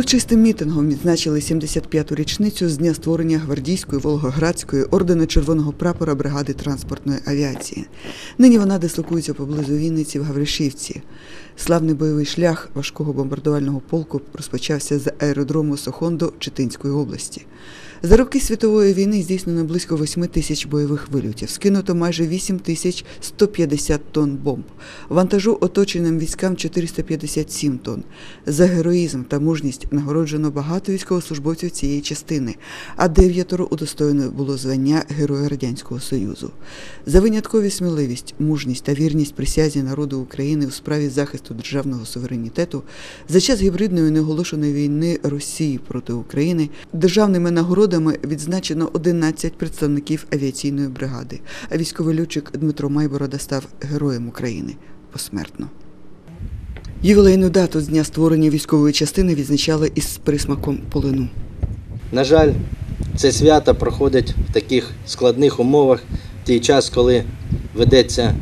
Урочистим мітингом відзначили 75-ту річницю з дня створення гвардійської Волгоградської ордена Червоного прапора бригади транспортної авіації. Нині вона дислокується поблизу Вінниці в Гавришівці. Славний бойовий шлях важкого бомбардувального полку розпочався з аеродрому Сохондо Читинської області. За роки світової війни здійснено близько 8 тисяч бойових вильотів, скинуто майже 8 тисяч 150 тонн бомб. Вантажу оточеним військам 457 тонн. За героїзм та мужність нагороджено багато військовослужбовців цієї частини, а дев'ятеро удостоєно було звання Героя Радянського Союзу. За виняткові сміливість, мужність та вірність присязі народу України у справі захисту державного суверенітету за час гібридної неоголошеної війни Росії проти України державними нагородами відзначено 11 представників авіаційної бригади. А військовий льотчик Дмитро Майборода став героєм України посмертно. Ювілейну дату з дня створення військової частини відзначали із присмаком полину. На жаль, це свято проходить в таких складних умовах, в той час, коли ведеться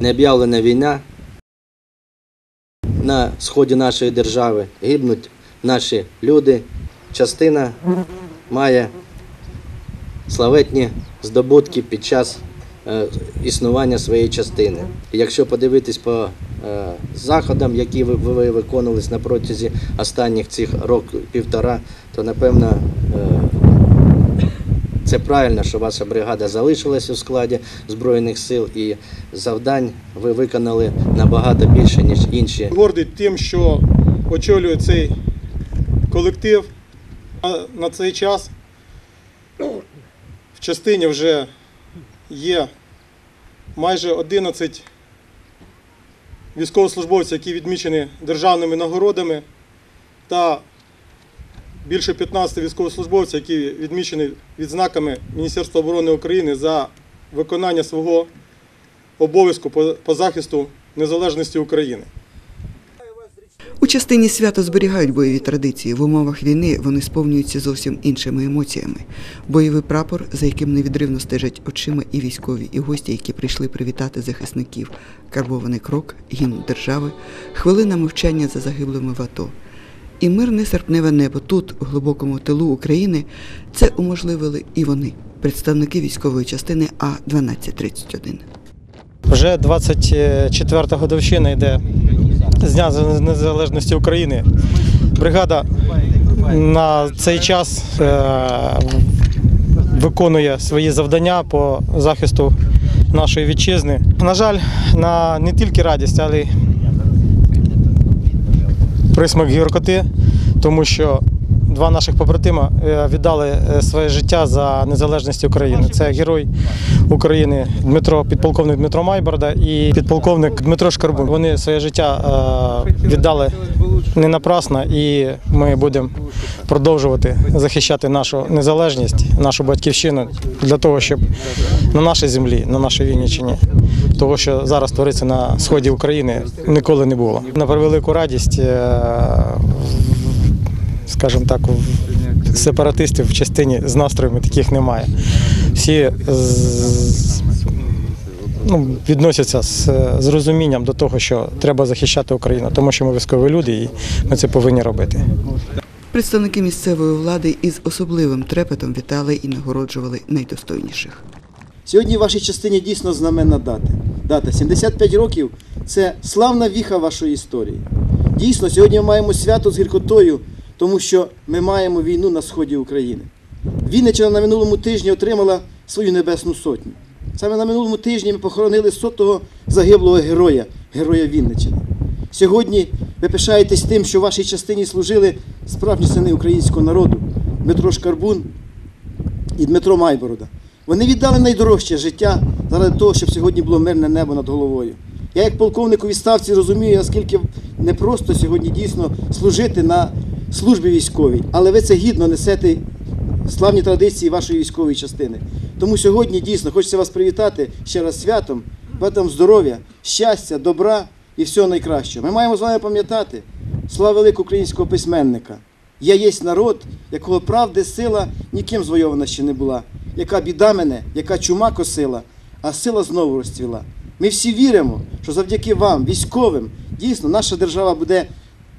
необ'явлена війна на сході нашої держави, гибнуть наші люди. Частина має славетні здобутки під час е, існування своєї частини. Якщо подивитись по е, заходам, які ви, ви виконувались на протязі останніх цих років півтора, то напевно е, це правильно, що ваша бригада залишилась у складі Збройних сил і завдань ви виконали набагато більше, ніж інші. Гордий тим, що очолює цей колектив. На цей час в частині вже є майже 11 військовослужбовців, які відмічені державними нагородами, та більше 15 військовослужбовців, які відмічені відзнаками Міністерства оборони України за виконання свого обов'язку по захисту незалежності України. Частині свято зберігають бойові традиції. В умовах війни вони сповнюються зовсім іншими емоціями. Бойовий прапор, за яким невідривно стежать очима і військові, і гості, які прийшли привітати захисників. Карбований крок, гімн держави, хвилина мовчання за загиблими в АТО. І мирне серпневе небо тут, у глибокому тилу України, це уможливили і вони, представники військової частини А 1231. Вже 24-та годовщина йде з Дня Незалежності України. Бригада на цей час е, виконує свої завдання по захисту нашої вітчизни. На жаль, на не тільки радість, але й присмак гіркоти, тому що два наших побратима е, віддали е, своє життя за незалежність України. Це герой України Дмитро, підполковник Дмитро Майборда і підполковник Дмитро Шкарбун. Вони своє життя е, віддали не напрасно, і ми будемо продовжувати захищати нашу незалежність, нашу батьківщину для того, щоб на нашій землі, на нашій Вінниччині, того, що зараз твориться на сході України, ніколи не було. На превелику радість, скажімо так, в сепаратистів в частині з настроями таких немає. Всі ну, відносяться з, з розумінням до того, що треба захищати Україну, тому що ми військові люди і ми це повинні робити. Представники місцевої влади із особливим трепетом вітали і нагороджували найдостойніших. Сьогодні в вашій частині дійсно знаменна дата. Дата 75 років це славна віха вашої історії. Дійсно, сьогодні ми маємо свято з гіркотою, тому що ми маємо війну на сході України. Вінниччина на минулому тижні отримала свою небесну сотню. Саме на минулому тижні ми похоронили сотого загиблого героя, героя Вінниччини. Сьогодні ви пишаєтесь тим, що в вашій частині служили справжні сини українського народу Дмитро Шкарбун і Дмитро Майборода. Вони віддали найдорожче життя заради того, щоб сьогодні було мирне небо над головою. Я, як полковник у відставці, розумію, наскільки непросто сьогодні дійсно служити на службі військовій, але ви це гідно несете славні традиції вашої військової частини. Тому сьогодні дійсно хочеться вас привітати ще раз святом, бажати вам здоров'я, щастя, добра і всього найкращого. Ми маємо з вами пам'ятати слава великого українського письменника. Я єсть народ, якого правди сила ніким звойована ще не була, яка біда мене, яка чума косила, а сила знову розцвіла. Ми всі віримо, що завдяки вам, військовим, дійсно наша держава буде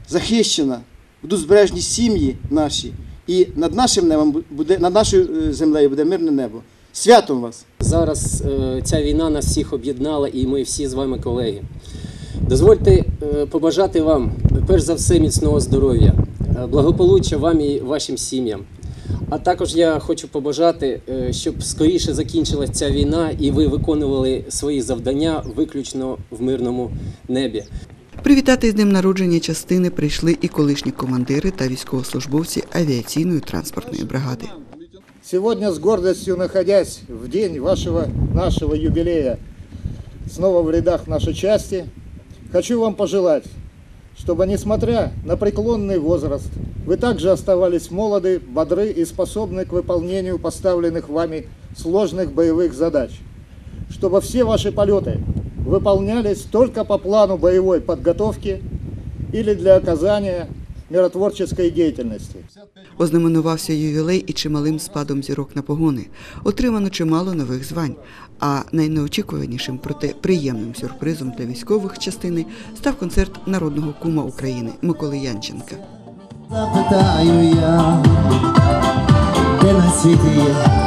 захищена, будуть збережені сім'ї наші, і над нашим небом буде, над нашою е, землею буде мирне небо. Святом вас! Зараз е, ця війна нас всіх об'єднала, і ми всі з вами колеги. Дозвольте е, побажати вам, перш за все, міцного здоров'я, благополуччя вам і вашим сім'ям. А також я хочу побажати, щоб скоріше закінчилася ця війна і ви виконували свої завдання виключно в мирному небі. Привітати з днем народження частини прийшли і колишні командири та військовослужбовці авіаційної транспортної бригади. Сегодня с гордостью находясь в день вашего, нашего юбилея, снова в рядах нашей части, хочу вам пожелать, чтобы, несмотря на преклонный возраст, вы также оставались молоды, бодры и способны к выполнению поставленных вами сложных боевых задач. Чтобы все ваши полеты выполнялись только по плану боевой подготовки или для оказания миротворческой деятельности. Ознаменувався ювілей і чималим спадом зірок на погони. Отримано чимало нових звань. А найнеочікуванішим, проте приємним сюрпризом для військових частини став концерт народного кума України Миколи Янченка. Запитаю я, де на світі є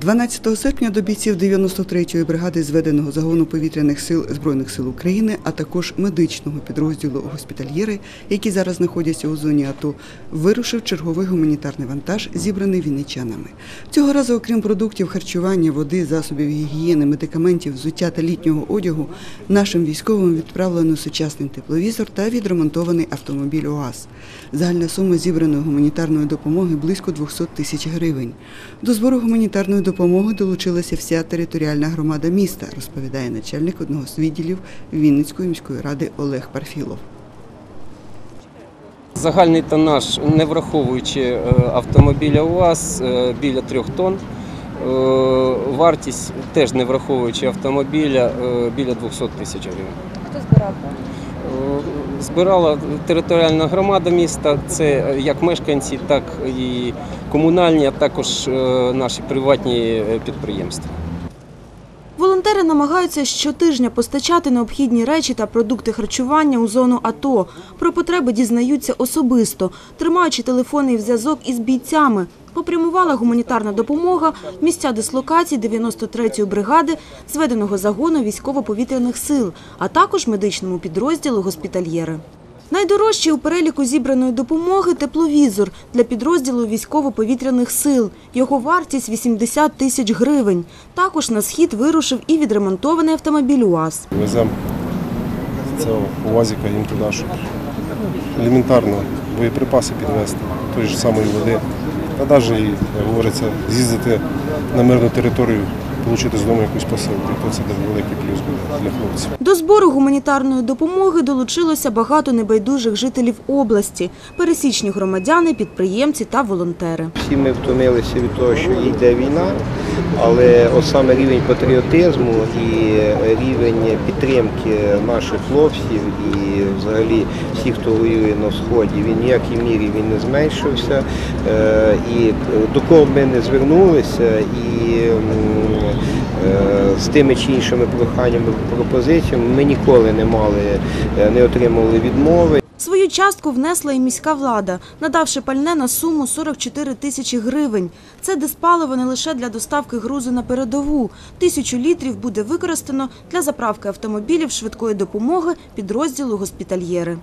12 серпня до бійців 93-ї бригади зведеного загону повітряних сил Збройних сил України, а також медичного підрозділу госпітальєри, які зараз знаходяться у зоні АТО, вирушив черговий гуманітарний вантаж, зібраний вінничанами. Цього разу, окрім продуктів харчування, води, засобів гігієни, медикаментів, взуття та літнього одягу, нашим військовим відправлено сучасний тепловізор та відремонтований автомобіль УАЗ. Загальна сума зібраної гуманітарної допомоги близько 200 тисяч гривень. До збору гуманітарної допомоги долучилася вся територіальна громада міста, розповідає начальник одного з відділів Вінницької міської ради Олег Парфілов. Загальний тонаж, не враховуючи е, автомобіля УАЗ, е, біля трьох тонн. Е, Вартість теж не враховуючи автомобіля біля 200 тисяч гривень. Хто збирав? Збирала територіальна громада міста, це е, як мешканці, так і комунальні, а також е, наші приватні е, підприємства. Волонтери намагаються щотижня постачати необхідні речі та продукти харчування у зону АТО. Про потреби дізнаються особисто, тримаючи телефонний зв'язок із бійцями. Попрямувала гуманітарна допомога місця дислокації 93-ї бригади зведеного загону військово-повітряних сил, а також медичному підрозділу госпітальєри. Найдорожчий у переліку зібраної допомоги – тепловізор для підрозділу військово-повітряних сил. Його вартість – 80 тисяч гривень. Також на схід вирушив і відремонтований автомобіль УАЗ. Веземо цього УАЗика їм туди, щоб елементарно боєприпаси підвезти, тої ж самої води. Та навіть, як говориться, з'їздити на мирну територію, отримати з дому якусь посилку. То це великий плюс буде для хлопців. До збору гуманітарної допомоги долучилося багато небайдужих жителів області, пересічні громадяни, підприємці та волонтери. Всі ми втомилися від того, що йде війна, але от саме рівень патріотизму і рівень підтримки наших хлопців і взагалі всіх, хто воює на сході, він ніякій мірі він не зменшився. Е, І до кого б ми не звернулися, і з тими чи іншими проханнями, пропозиціями ми ніколи не мали, е, не отримували відмови. Свою частку внесла і міська влада, надавши пальне на суму 44 тисячі гривень. Це диспаливо не лише для доставки грузу на передову. Тисячу літрів буде використано для заправки автомобілів швидкої допомоги підрозділу госпітальєри.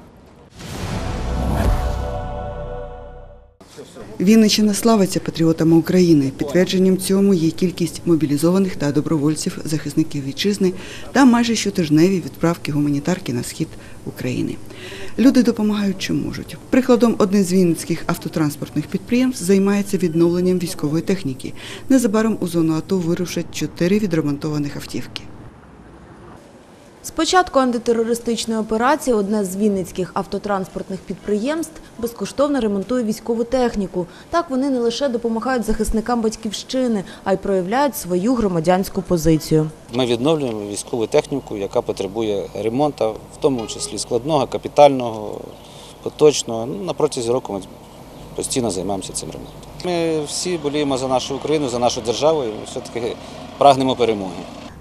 Вінниччина славиться патріотами України. Підтвердженням цьому є кількість мобілізованих та добровольців, захисників вітчизни та майже щотижневі відправки гуманітарки на схід України. Люди допомагають чим можуть. Прикладом, одне з вінницьких автотранспортних підприємств займається відновленням військової техніки. Незабаром у зону АТО вирушать чотири відремонтованих автівки. З початку антитерористичної операції одне з вінницьких автотранспортних підприємств безкоштовно ремонтує військову техніку. Так вони не лише допомагають захисникам батьківщини, а й проявляють свою громадянську позицію. Ми відновлюємо військову техніку, яка потребує ремонту, в тому числі складного, капітального, поточного. Ну, на протязі року ми постійно займаємося цим ремонтом. Ми всі боліємо за нашу Україну, за нашу державу і все-таки прагнемо перемоги.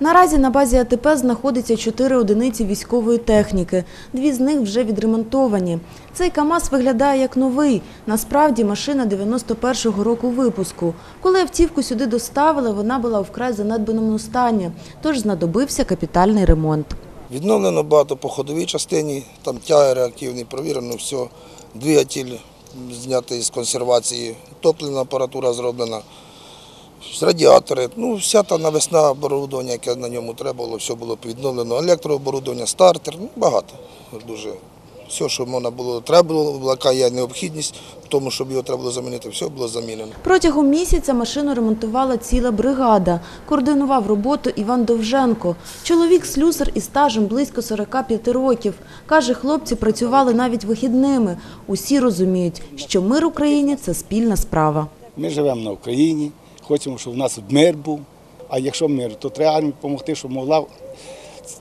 Наразі на базі АТП знаходиться чотири одиниці військової техніки. Дві з них вже відремонтовані. Цей КАМАЗ виглядає як новий. Насправді машина 91-го року випуску. Коли автівку сюди доставили, вона була вкрай занедбаному стані, тож знадобився капітальний ремонт. Відновлено багато по ходовій частині, там тяги реактивні, провірено все. Двигатель знятий з консервації, топлена апаратура зроблена, радіатори, ну вся та навесна оборудовання, яке на ньому треба було, все було відновлено. Електрооборудовання, стартер, ну багато дуже. Все, що можна було, треба було, яка є необхідність в тому, щоб його треба було замінити, все було замінено. Протягом місяця машину ремонтувала ціла бригада. Координував роботу Іван Довженко. Чоловік слюсар із стажем близько 45 років. Каже, хлопці працювали навіть вихідними. Усі розуміють, що мир Україні – це спільна справа. Ми живемо на Україні, хочемо, щоб в нас мир був. А якщо мир, то треба армії допомогти, щоб могла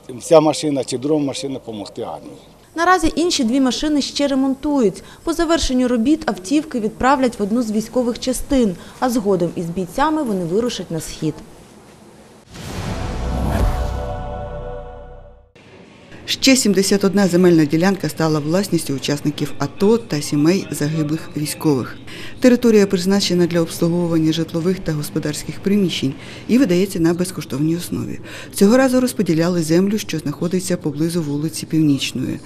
вся машина чи друга машина допомогти армії. Наразі інші дві машини ще ремонтують. По завершенню робіт автівки відправлять в одну з військових частин, а згодом із бійцями вони вирушать на схід. Ще 71 земельна ділянка стала власністю учасників АТО та сімей загиблих військових. Територія призначена для обслуговування житлових та господарських приміщень і видається на безкоштовній основі. Цього разу розподіляли землю, що знаходиться поблизу вулиці Північної.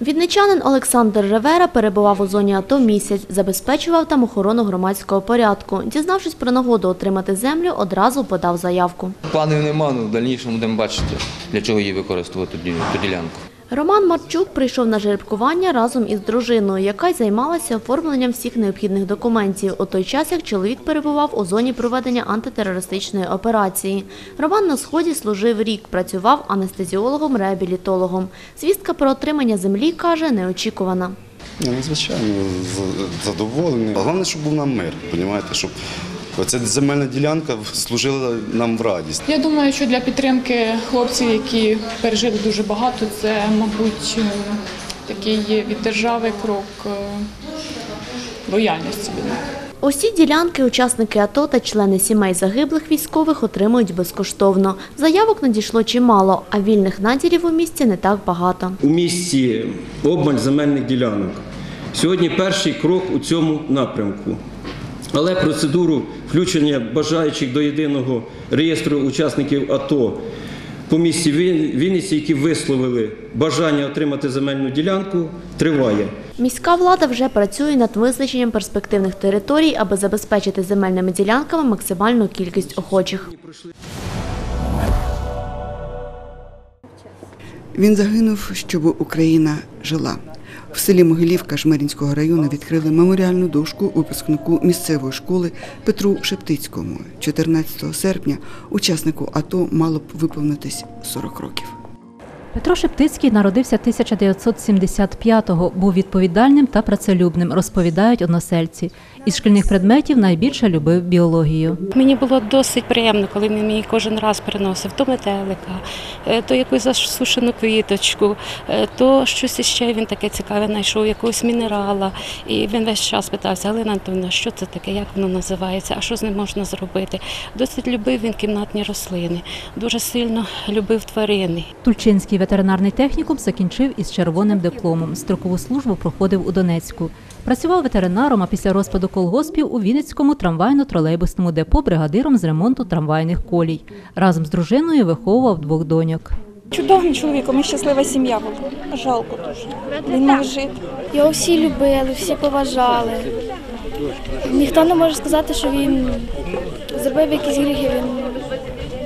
Відничанин Олександр Ревера перебував у зоні АТО місяць, забезпечував там охорону громадського порядку. Дізнавшись про нагоду отримати землю, одразу подав заявку. Планів нема, ну в дальнішому будемо бачити, для чого її використовувати ту ділянку. Роман Марчук прийшов на жеребкування разом із дружиною, яка й займалася оформленням всіх необхідних документів у той час, як чоловік перебував у зоні проведення антитерористичної операції. Роман на сході служив рік, працював анестезіологом-реабілітологом. Звістка про отримання землі каже неочікувана. Ну, звичайно, задоволений. Головне, щоб був нам мир, розумієте, щоб ця земельна ділянка служила нам в радість. Я думаю, що для підтримки хлопців, які пережили дуже багато, це, мабуть, е, такий від держави крок е, лояльності. Усі ділянки учасники АТО та члени сімей загиблих військових отримують безкоштовно. Заявок надійшло чимало, а вільних наділів у місті не так багато. У місті обмаль земельних ділянок. Сьогодні перший крок у цьому напрямку. Але процедуру включення бажаючих до єдиного реєстру учасників АТО по місті Вінниці, які висловили бажання отримати земельну ділянку, триває. Міська влада вже працює над визначенням перспективних територій, аби забезпечити земельними ділянками максимальну кількість охочих. Він загинув, щоб Україна жила. В селі Могилівка Жмеринського району відкрили меморіальну дошку випускнику місцевої школи Петру Шептицькому. 14 серпня учаснику АТО мало б виповнитись 40 років. Петро Шептицький народився 1975-го, був відповідальним та працелюбним, розповідають односельці. Із шкільних предметів найбільше любив біологію. Мені було досить приємно, коли він мені кожен раз приносив то метелика, е, то якусь засушену квіточку, е, то щось іще він таке цікаве знайшов, якогось мінерала. І він весь час питався, Галина Антонівна, що це таке, як воно називається, а що з ним можна зробити. Досить любив він кімнатні рослини, дуже сильно любив тварини. Тульчинський ветеринарний технікум закінчив із червоним дипломом. Строкову службу проходив у Донецьку. Працював ветеринаром, а після розпаду колгоспів у Вінницькому трамвайно-тролейбусному депо бригадиром з ремонту трамвайних колій. Разом з дружиною виховував двох доньок. Чудовим чоловіком і щаслива сім'я була. Жалко дуже. Він мав жити. Його всі любили, всі поважали. Ніхто не може сказати, що він зробив якісь гріхи. Він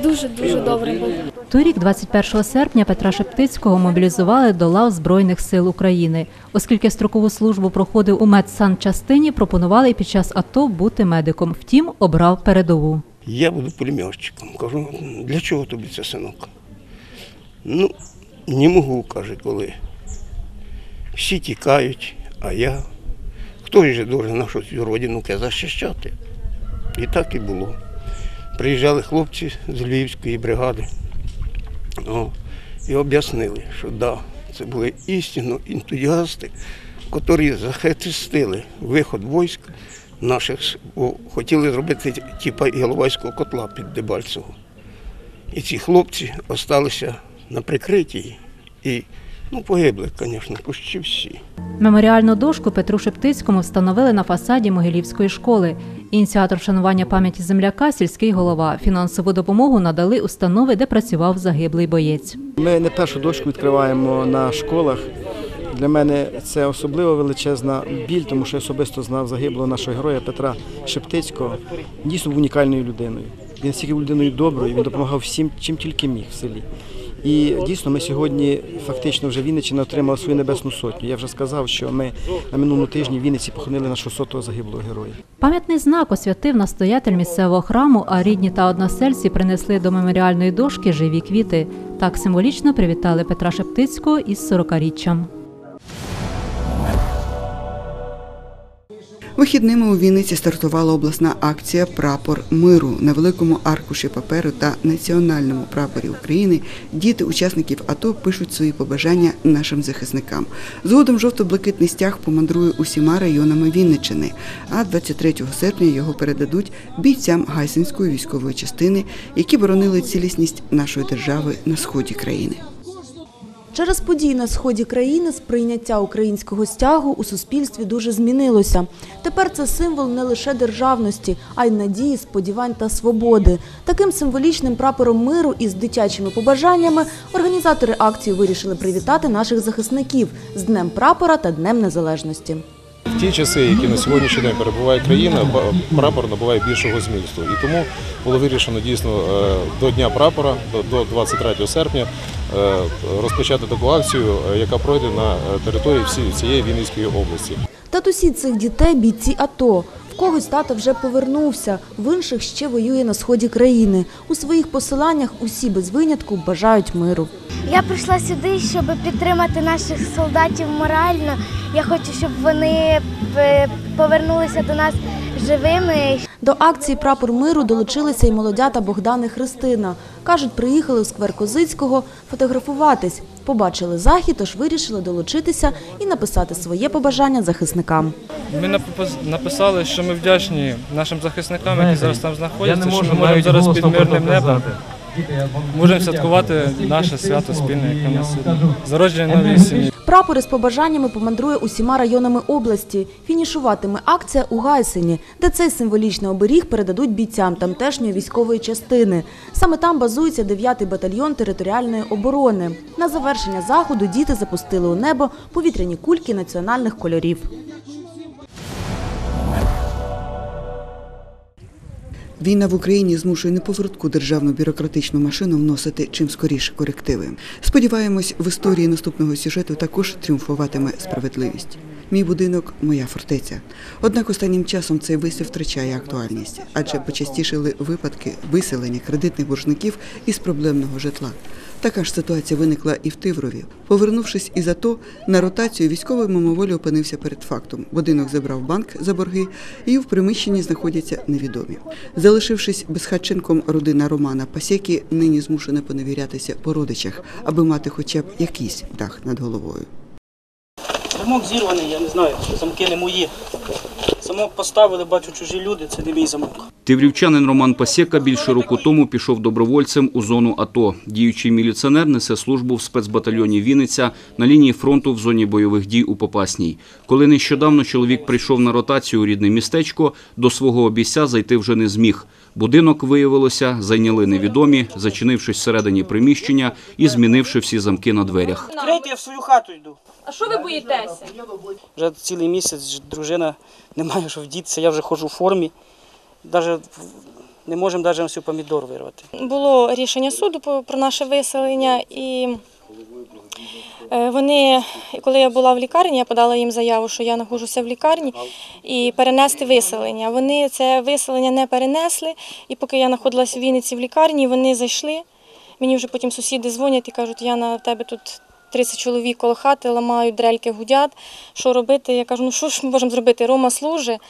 дуже-дуже добрий був. Торік, 21 серпня, Петра Шептицького мобілізували до лав Збройних сил України. Оскільки строкову службу проходив у медсанчастині, пропонували під час АТО бути медиком. Втім, обрав передову. Я буду пулеметчиком. Кажу, для чого тобі це, синок? Ну, не можу, каже, коли. Всі тікають, а я. Хто ж должен нашу цю родину захищати? І так і було. Приїжджали хлопці з Львівської бригади о, і об'яснили, що да, це були істинно ентузіасти, які захистили виход військ наших, бо хотіли зробити типа Іловайського котла під Дебальцево. І ці хлопці залишилися на прикритті. І ну, погибли, звісно, почти всі. Меморіальну дошку Петру Шептицькому встановили на фасаді Могилівської школи. Ініціатор вшанування пам'яті земляка, сільський голова. Фінансову допомогу надали установи, де працював загиблий боєць. Ми не першу дошку відкриваємо на школах. Для мене це особливо величезна біль, тому що я особисто знав загиблого нашого героя Петра Шептицького. Дійсно був унікальною людиною. Він стільки був людиною доброю, він допомагав всім, чим тільки міг в селі. І дійсно ми сьогодні фактично вже Вінниччина отримала свою небесну сотню. Я вже сказав, що ми на минулому тижні в Вінниці похоронили нашого сотого загиблого героя. Пам'ятний знак освятив настоятель місцевого храму, а рідні та односельці принесли до меморіальної дошки живі квіти. Так символічно привітали Петра Шептицького із 40-річчям. Вихідними у Вінниці стартувала обласна акція Прапор миру на великому аркуші паперу та національному прапорі України. Діти учасників АТО пишуть свої побажання нашим захисникам. Згодом жовто-блакитний стяг помандрує усіма районами Вінниччини, а 23 серпня його передадуть бійцям Гайсинської військової частини, які боронили цілісність нашої держави на сході країни. Через події на сході країни сприйняття українського стягу у суспільстві дуже змінилося. Тепер це символ не лише державності, а й надії, сподівань та свободи. Таким символічним прапором миру із дитячими побажаннями організатори акції вирішили привітати наших захисників з Днем прапора та Днем Незалежності. Ті часи, які на сьогоднішній день перебуває країна, прапор набуває більшого змісту. І тому було вирішено дійсно е, до Дня прапора, до- до 23 серпня, е, розпочати таку акцію, е, яка пройде на території всі- всієї Вінницької області. Татусі цих дітей бійці АТО. Когось тато вже повернувся, в інших ще воює на сході країни. У своїх посиланнях усі без винятку бажають миру. Я прийшла сюди, щоб підтримати наших солдатів морально. Я хочу, щоб вони е, повернулися до нас живими. До акції Прапор миру долучилися й молодята Богдан і Христина. Кажуть, приїхали у сквер Козицького фотографуватись. Побачили захід, тож вирішили долучитися і написати своє побажання захисникам. Ми напис- написали, що ми вдячні нашим захисникам, які зараз там знаходяться, що ми можемо зараз під мирним небом. Можемо святкувати наше свято спільне, яке нас. Зародження нової сім'ї. Прапори з побажаннями помандрує усіма районами області. Фінішуватиме акція у Гайсині, де цей символічний оберіг передадуть бійцям тамтешньої військової частини. Саме там базується 9-й батальйон територіальної оборони. На завершення заходу діти запустили у небо повітряні кульки національних кольорів. Війна в Україні змушує неповоротку державну бюрократичну машину вносити чим скоріше корективи. Сподіваємось, в історії наступного сюжету також тріумфуватиме справедливість. Мій будинок моя фортеця. Однак останнім часом цей вислів втрачає актуальність, адже почастішили випадки виселення кредитних боржників із проблемного житла. Така ж ситуація виникла і в Тиврові. Повернувшись із АТО, на ротацію військовий мимоволі опинився перед фактом. Будинок забрав банк за борги, і в приміщенні знаходяться невідомі. Залишившись безхатченком, родина Романа Пасєкі нині змушена поневірятися по родичах, аби мати хоча б якийсь дах над головою. Замок зірваний, я не знаю, замки не мої. Замок поставили, бачу чужі люди, це не мій замок. Тиврівчанин Роман Пасєка більше року тому пішов добровольцем у зону АТО. Діючий міліціонер несе службу в спецбатальйоні Вінниця на лінії фронту в зоні бойових дій у Попасній. Коли нещодавно чоловік прийшов на ротацію у рідне містечко, до свого обійця зайти вже не зміг. Будинок, виявилося, зайняли невідомі, зачинившись всередині приміщення і змінивши всі замки на дверях. Відкрийте, я в свою хату йду. А що ви боїтеся? Вже цілий місяць дружина не має що вдітися, я вже ходжу в формі. Даже не можемо навіть всю помідор вирвати. Було рішення суду про наше виселення, і е, вони, коли я була в лікарні, я подала їм заяву, що я знаходжуся в лікарні, і перенести виселення. Вони це виселення не перенесли, і поки я знаходилася в Вінниці в лікарні, вони зайшли. Мені вже потім сусіди дзвонять і кажуть, Яна, в тебе тут 30 чоловік коло хати, ламають, дрельки гудять. Що робити? Я кажу, ну що ж ми можемо зробити? Рома служить.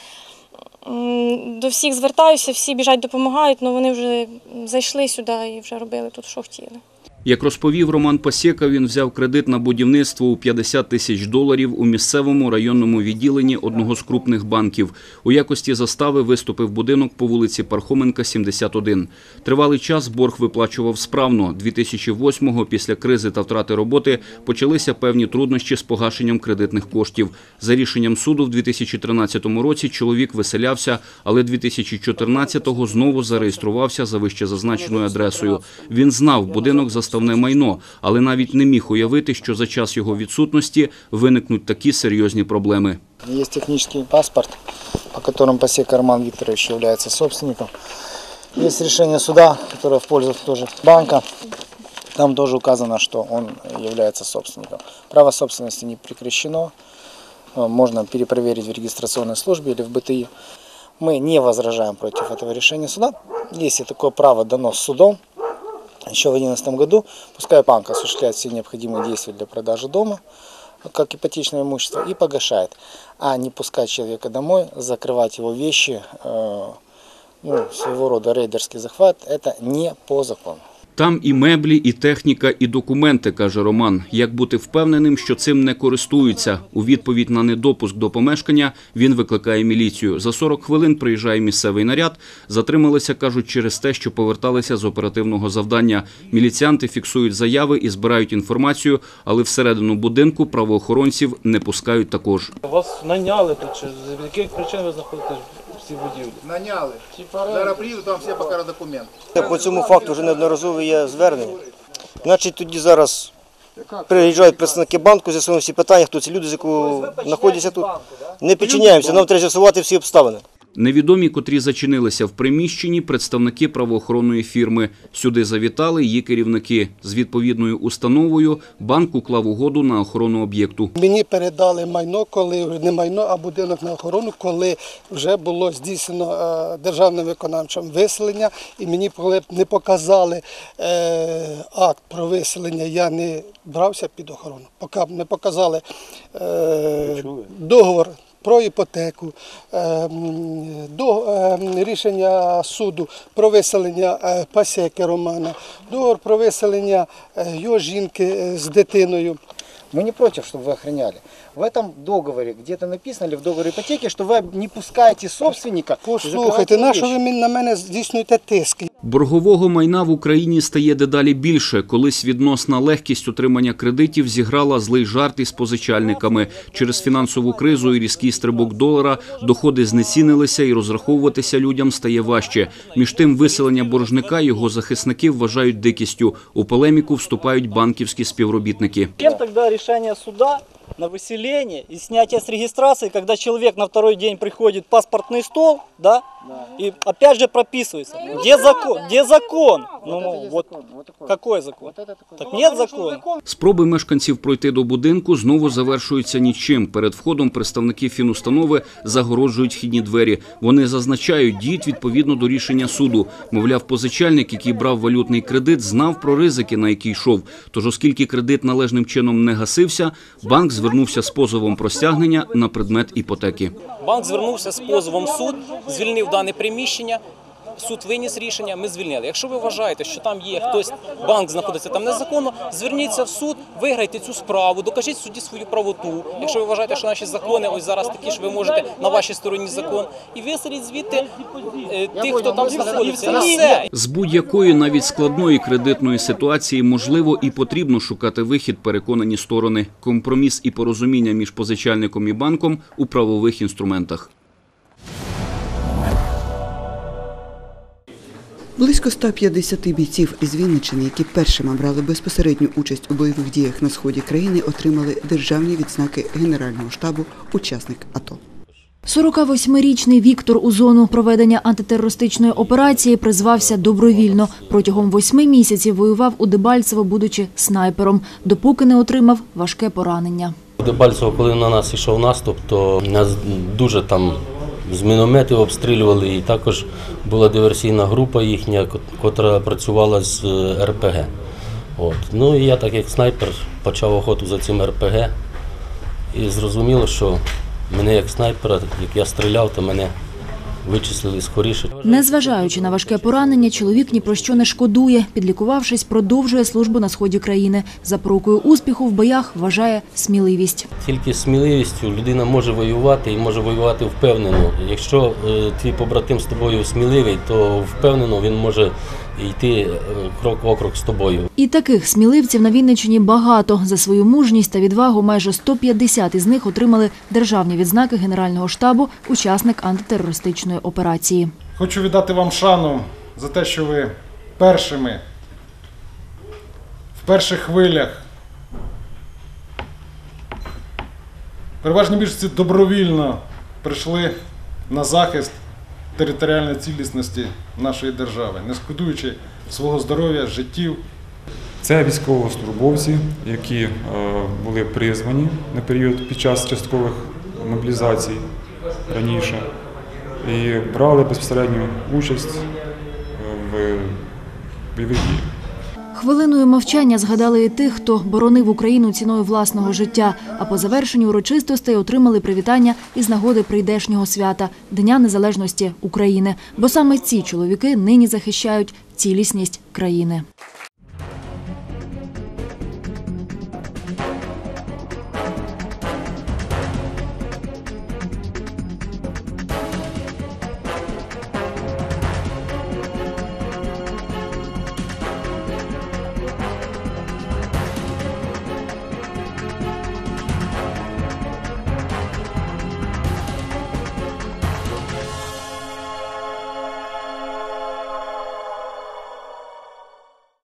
До всіх звертаюся, всі біжать, допомагають, але вони вже зайшли сюди і вже робили тут, що хотіли. Як розповів Роман Пасєка, він взяв кредит на будівництво у 50 тисяч доларів у місцевому районному відділенні одного з крупних банків. У якості застави виступив будинок по вулиці Пархоменка, 71. Тривалий час борг виплачував справно. 2008-го, після кризи та втрати роботи, почалися певні труднощі з погашенням кредитних коштів. За рішенням суду в 2013 році чоловік виселявся, але 2014-го знову зареєструвався за вищезазначеною адресою. Він знав будинок заставне майно, але навіть не міг уявити, що за час його відсутності виникнуть такі серйозні проблеми. Есть технический паспорт, по которому Пасека Роман Викторович является собственником. Есть решение суда, которое в пользу тоже банка. Там тоже указано, что он является собственником. Право собственности не прекращено. Э, Можно перепроверить в регистрационной службе или в БТИ. Мы не возражаем против этого решения суда. Если такое право дано судом, еще в 2011 году, пускай банк осуществляет все необходимые действия для продажи дома, как ипотечное имущество, и погашает. А не пускать человека домой, закрывать его вещи, э, ну, своего рода рейдерский захват, это не по закону. Там і меблі, і техніка, і документи, каже Роман. Як бути впевненим, що цим не користуються? У відповідь на недопуск до помешкання він викликає міліцію. За 40 хвилин приїжджає місцевий наряд. Затрималися, кажуть, через те, що поверталися з оперативного завдання. Міліціянти фіксують заяви і збирають інформацію, але всередину будинку правоохоронців не пускають також. Вас наняли з яких причин ви знаходитесь в будівлі? Наняли. Зараз приїду, там всі покажу документи. По цьому факту вже неодноразово є звернення. Значить, тоді зараз приїжджають представники банку, з'ясуємо всі питання, хто ці люди, з якого знаходяться тут. Не підчиняємося, нам треба з'ясувати всі обставини. Невідомі, котрі зачинилися в приміщенні, представники правоохоронної фірми. Сюди завітали її керівники. З відповідною установою банк уклав угоду на охорону об'єкту. Мені передали майно, коли не майно, а будинок на охорону, коли вже було здійснено е, державним виконавчим виселення, і мені коли не показали е, акт про виселення, я не брався під охорону. Поки не показали е, договор. Про іпотеку, е, до, е, рішення суду про виселення е, пасеки Романа, договор про виселення його жінки з дитиною. Мы не против, чтобы вы охраняли. В этом договоре где-то написано, или в договоре ипотеки, что вы не пускаете собственника. и Слухайте, закрываете на що вещи. ви на мене здійснюєте тиск? Боргового майна в Україні стає дедалі більше. Колись відносна легкість отримання кредитів зіграла злий жарт із позичальниками. Через фінансову кризу і різкий стрибок долара доходи знецінилися і розраховуватися людям стає важче. Між тим, виселення боржника його захисники вважають дикістю. У полеміку вступають банківські співробітники. Кем тогда решение суда на выселение и снятие с регистрации, когда человек на второй день приходит паспортный стол, да, и опять же прописывается. Где закон? Где закон? Ну, вот какой закон? Так нет закона. Спроби мешканців пройти до будинку знову завершуються нічим. Перед входом представники фінустанови загороджують вхідні двері. Вони зазначають, діють відповідно до рішення суду. Мовляв, позичальник, який брав валютний кредит, знав про ризики, на які йшов. Тож, оскільки кредит належним чином не гасився, банк звернувся з позовом про стягнення на предмет іпотеки. Банк звернувся з позовом суд, звільнив дане приміщення. Суд виніс рішення, ми звільнили. Якщо ви вважаєте, що там є хтось, банк знаходиться там незаконно, зверніться в суд, виграйте цю справу, докажіть суді свою правоту. Якщо ви вважаєте, що наші закони ось зараз такі, що ви можете на вашій стороні закон, і виселіть звідти е, тих, хто там знаходиться. І все. З будь-якої навіть складної кредитної ситуації можливо і потрібно шукати вихід, переконані сторони. Компроміс і порозуміння між позичальником і банком у правових інструментах. Близько 150 бійців із Вінниччини, які першими брали безпосередню участь у бойових діях на сході країни, отримали державні відзнаки Генерального штабу учасник АТО. 48-річний Віктор у зону проведення антитерористичної операції призвався добровільно. Протягом восьми місяців воював у Дебальцево, будучи снайпером, допоки не отримав важке поранення. Дебальцево, коли на нас йшов наступ, то нас дуже там з мінометів обстрілювали, і також була диверсійна група їхня, котра працювала з е, РПГ. От. Ну і я, так як снайпер, почав охоту за цим РПГ. І зрозуміло, що мене як снайпера, як я стріляв, то мене вичислили скоріше. Незважаючи на важке поранення, чоловік ні про що не шкодує. Підлікувавшись, продовжує службу на сході країни. Запорукою успіху в боях вважає сміливість. Тільки сміливістю людина може воювати і може воювати впевнено. Якщо е, твій побратим з тобою сміливий, то впевнено він може йти е, крок окрок з тобою. І таких сміливців на Вінниччині багато. За свою мужність та відвагу майже 150 із них отримали державні відзнаки Генерального штабу, учасник антитерористичної операції. Хочу віддати вам шану за те, що ви першими в перших хвилях в переважній більшості добровільно прийшли на захист територіальної цілісності нашої держави, не шкодуючи свого здоров'я, життів. Це військовослужбовці, які е, були призвані на період під час часткових мобілізацій раніше і брали безпосередню участь е, в бойових діях. Хвилиною мовчання згадали і тих, хто боронив Україну ціною власного життя, а по завершенню урочистостей отримали привітання із нагоди прийдешнього свята Дня Незалежності України. Бо саме ці чоловіки нині захищають цілісність країни.